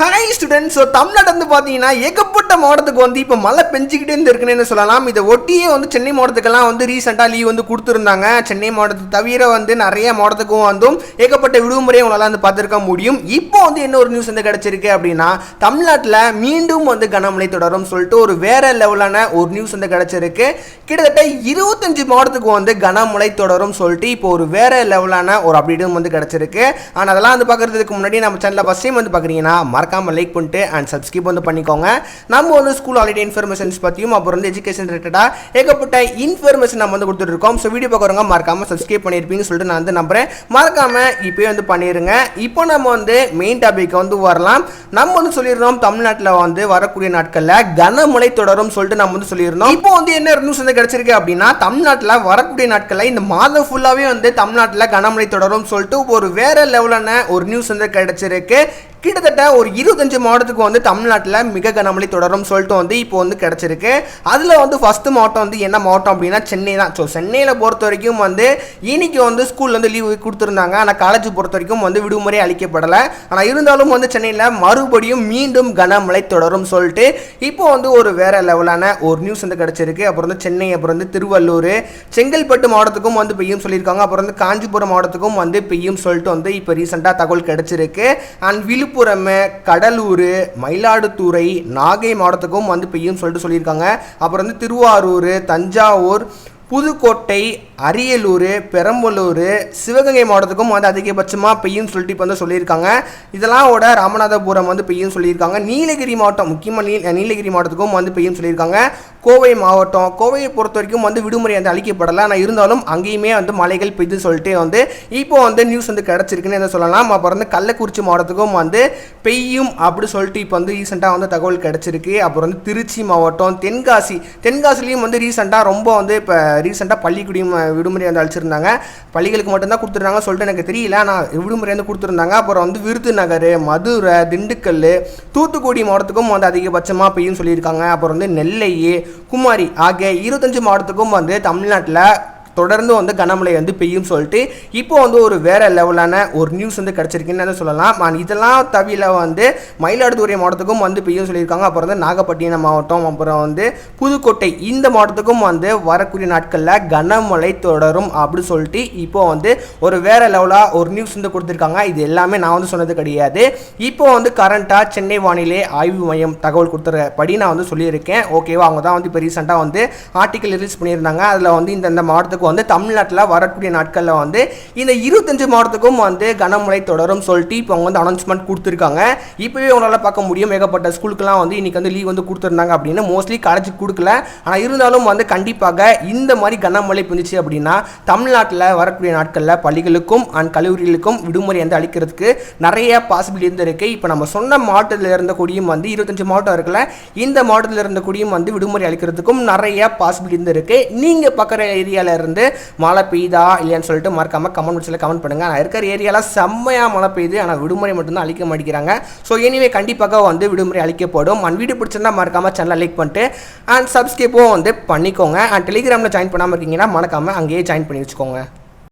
Hi students so Tamil Nadu வந்து பார்த்தீங்கன்னா ஏகப்பட்ட மாவட்டத்துக்கு வந்து இப்போ மழை பெஞ்சிக்கிட்டே இருந்து இருக்குன்னு சொல்லலாம்? இதை ஒட்டியே வந்து சென்னை மாவட்டத்துக்கெல்லாம் வந்து ரீசெண்டாக லீவ் வந்து கொடுத்துருந்தாங்க. சென்னை மாவட்டத்தை தவிர வந்து நிறைய மாவட்டத்துக்கும் வந்தும் ஏகப்பட்ட விடுமுறையை உங்களால் வந்து பார்த்துருக்க முடியும். இப்போ வந்து என்ன ஒரு நியூஸ் வந்து கிடச்சிருக்கு அப்படின்னா தமிழ்நாட்டில் மீண்டும் வந்து கனமழை தொடரும் சொல்லிட்டு ஒரு வேற லெவலான ஒரு நியூஸ் வந்து கிடச்சிருக்கு. கிட்டத்தட்ட இருபத்தஞ்சு மாவட்டத்துக்கு வந்து கனமழை தொடரும் சொல்லிட்டு இப்போ ஒரு வேற லெவலான ஒரு அப்டேட்டும் வந்து கிடச்சிருக்கு. ஆனால் அதெல்லாம் வந்து பார்க்குறதுக்கு முன்னாடி நம்ம சேனலில் ஃபஸ்ட் டைம் வந்து பார்க்குறீங்கன்னா மறக்காமல் லைக் பண்ணிட்டு அண்ட் சப்ஸ்கிரைப் வந்து பண்ணிக்கோங்க. நம்ம வந்து ஸ்கூல் ஹாலிடே இன்ஃபர்மேஷன்ஸ் பற்றியும் அப்புறம் வந்து எஜுகேஷன் ரிலேட்டடாக ஏகப்பட்ட இன்ஃபர்மேஷன் நம்ம வந்து கொடுத்துட்ருக்கோம். ஸோ வீடியோ பார்க்குறவங்க மறக்காமல் சப்ஸ்கிரைப் பண்ணியிருப்பீங்கன்னு சொல்லிட்டு நான் வந்து நம்புறேன். மறக்காமல் இப்போயே வந்து பண்ணிடுங்க இப்போ நம்ம வந்து மெயின் டாபிக் வந்து வரலாம். நம்ம வந்து சொல்லியிருந்தோம் தமிழ்நாட்டில் வந்து வரக்கூடிய நாட்களில் கனமழை தொடரும் சொல்லிட்டு நம்ம வந்து சொல்லியிருந்தோம். இப்போ வந்து என்ன நியூஸ் வந்து கிடைச்சிருக்கு அப்படின்னா தமிழ்நாட்டில் வரக்கூடிய நாட்களில் இந்த மாதம் ஃபுல்லாகவே வந்து தமிழ்நாட்டில் கனமழை தொடரும் சொல்லிட்டு ஒரு வேற லெவலான ஒரு நியூஸ் வந்து கிடைச்சிருக்கு. கிட்டத்தட்ட ஒரு இருபத்தஞ்சு மாவட்டத்துக்கு வந்து தமிழ்நாட்டில் மிக கனமழை தொடரும் சொல்லிட்டு வந்து இப்போ வந்து கிடச்சிருக்கு. அதில் வந்து ஃபஸ்ட்டு மாவட்டம் வந்து என்ன மாவட்டம் அப்படின்னா சென்னை தான். ஸோ சென்னையில் பொறுத்த வரைக்கும் வந்து இன்னைக்கு வந்து ஸ்கூலில் வந்து லீவு கொடுத்துருந்தாங்க. ஆனால் காலேஜ் பொறுத்த வரைக்கும் வந்து விடுமுறை அளிக்கப்படலை. ஆனால் இருந்தாலும் வந்து சென்னையில் மறுபடியும் மீண்டும் கனமழை தொடரும் சொல்லிட்டு இப்போ வந்து ஒரு வேறு லெவலான ஒரு நியூஸ் வந்து கிடச்சிருக்கு. அப்புறம் வந்து சென்னை அப்புறம் வந்து திருவள்ளூர் செங்கல்பட்டு மாவட்டத்துக்கும் வந்து பெய்யும் சொல்லியிருக்காங்க. அப்புறம் வந்து காஞ்சிபுரம் மாவட்டத்துக்கும் வந்து பெய்யும் சொல்லிட்டு வந்து இப்போ ரீசெண்டாக தகவல் கிடச்சிருக்கு. அண்ட் விழுப்புரம் கடலூர் மயிலாடுதுறை நாகை மாவட்டத்துக்கும் வந்து பெய்யும் சொல்லிட்டு சொல்லியிருக்காங்க. அப்புறம் வந்து திருவாரூர் தஞ்சாவூர் புதுக்கோட்டை அரியலூர் பெரம்பலூர் சிவகங்கை மாவட்டத்துக்கும் வந்து அதிகபட்சமாக பெய்யும் சொல்லிட்டு இப்போ வந்து சொல்லியிருக்காங்க. இதெல்லாம் விட ராமநாதபுரம் வந்து பெய்யும் சொல்லியிருக்காங்க. நீலகிரி மாவட்டம் முக்கியமாக நீ நீலகிரி மாவட்டத்துக்கும் வந்து பெய்யும் சொல்லியிருக்காங்க. கோவை மாவட்டம் கோவையை பொறுத்த வரைக்கும் வந்து விடுமுறை வந்து அளிக்கப்படலை. ஆனால் இருந்தாலும் அங்கேயுமே வந்து மலைகள் பெய்து சொல்லிட்டு வந்து இப்போ வந்து நியூஸ் வந்து கிடச்சிருக்குன்னு என்ன சொல்லலாம். அப்புறம் வந்து கள்ளக்குறிச்சி மாவட்டத்துக்கும் வந்து பெய்யும் அப்படி சொல்லிட்டு இப்போ வந்து ரீசெண்டாக வந்து தகவல் கிடச்சிருக்கு. அப்புறம் வந்து திருச்சி மாவட்டம் தென்காசி தென்காசிலையும் வந்து ரீசெண்டாக ரொம்ப வந்து இப்போ ரீசெண்டாக பள்ளிக்குடியும் விடுமுறை வந்து அழைச்சிருந்தாங்க பள்ளிகளுக்கு மட்டும்தான் கொடுத்துருந்தாங்க சொல்லிட்டு எனக்கு தெரியல. ஆனால் விடுமுறை வந்து கொடுத்துருந்தாங்க. அப்புறம் வந்து விருதுநகர் மதுரை திண்டுக்கல் தூத்துக்குடி மாவட்டத்துக்கும் வந்து அதிகபட்சமாக பெய்யும் சொல்லியிருக்காங்க. அப்புறம் வந்து நெல்லை குமாரி ஆகிய இருபத்தஞ்சு மாவட்டத்துக்கும் வந்து தமிழ்நாட்டில் தொடர்ந்து வந்து கனமழை வந்து பெய்யும் சொல்லிட்டு இப்போ வந்து ஒரு வேற லெவலான ஒரு நியூஸ் வந்து கிடச்சிருக்குன்னு சொல்லலாம். and இதெல்லாம் தவிர வந்து மயிலாடுதுறை மாவட்டத்துக்கும் வந்து பெய்யும் சொல்லியிருக்காங்க. அப்புறம் வந்து நாகப்பட்டினம் மாவட்டம் அப்புறம் வந்து புதுக்கோட்டை இந்த மாவட்டத்துக்கும் வந்து வரக்கூடிய நாட்களில் கனமழை தொடரும் அப்படின்னு சொல்லிட்டு இப்போ வந்து ஒரு வேற லெவலாக ஒரு நியூஸ் வந்து கொடுத்துருக்காங்க. இது எல்லாமே நான் வந்து சொன்னது கிடையாது. இப்போ வந்து கரண்ட்டாக சென்னை வானிலை ஆய்வு மையம் தகவல் கொடுத்துறபடி நான் வந்து சொல்லியிருக்கேன். ஓகேவா அவங்க தான் வந்து இப்போ ரீசெண்டாக வந்து ஆர்டிக்கல் ரிலீஸ் பண்ணியிருந்தாங்க. அதில் வந்து இந்தந்த மாவட்டத்துக்கு வந்து தமிழ்நாட்டில் வரக்கூடிய நாட்களில் வந்து இந்த இருபத்தஞ்சு மாவட்டத்துக்கும் வந்து கனமழை தொடரும் சொல்லிட்டு இப்போ அவங்க வந்து அனௌன்ஸ்மெண்ட் கொடுத்துருக்காங்க. இப்போவே உங்களால் பார்க்க முடியும். ஏகப்பட்ட ஸ்கூலுக்குலாம் வந்து இன்றைக்கி வந்து லீவ் வந்து கொடுத்துருந்தாங்க அப்படின்னு. மோஸ்ட்லி காலேஜ் கொடுக்கல. ஆனால் இருந்தாலும் வந்து கண்டிப்பாக இந்த மாதிரி கனமழை பெஞ்சிச்சு அப்படின்னா தமிழ்நாட்டில் வரக்கூடிய நாட்களில் பள்ளிகளுக்கும் அண்ட் கல்லூரிகளுக்கும் விடுமுறை வந்து அளிக்கிறதுக்கு நிறைய பாசிபிலிட்டி இருந்திருக்கு. இப்போ நம்ம சொன்ன மாவட்டத்தில் இருந்த கூடியும் வந்து இருபத்தஞ்சு மாவட்டம் இருக்குல்ல இந்த மாவட்டத்தில் இருந்த கூடியும் வந்து விடுமுறை அளிக்கிறதுக்கும் நிறைய பாசிபிலிட்டி இருந்திருக்கு. நீங்கள் பார்க்குற ஏரியாவில் இருந்து மழை பெய்யுதா இல்லையான்னு சொல்லிட்டு மறக்காம கமெண்ட் பாக்ஸில் கமெண்ட் பண்ணுங்க. நான் இருக்கிற ஏரியாலாம் செம்மையாக மழை பெய்யுது. ஆனால் விடுமுறை மட்டும்தான் அழிக்க மாட்டேங்கிறாங்க. ஸோ எனிவே கண்டிப்பாக வந்து விடுமுறை அளிக்கப்படும் அண்ட் வீடியோ பிடிச்சிருந்தா மறக்காம சேனலை லைக் பண்ணிட்டு அண்ட் சப்ஸ்கிரைப்பும் வந்து பண்ணிக்கோங்க. அண்ட் டெலிகிராமில் ஜாயின் பண்ணாமல் இருக்கீங்கன்னா மறக்காம அங்கேயே ஜாயின் பண்ணி வச்சுக்கோங்க.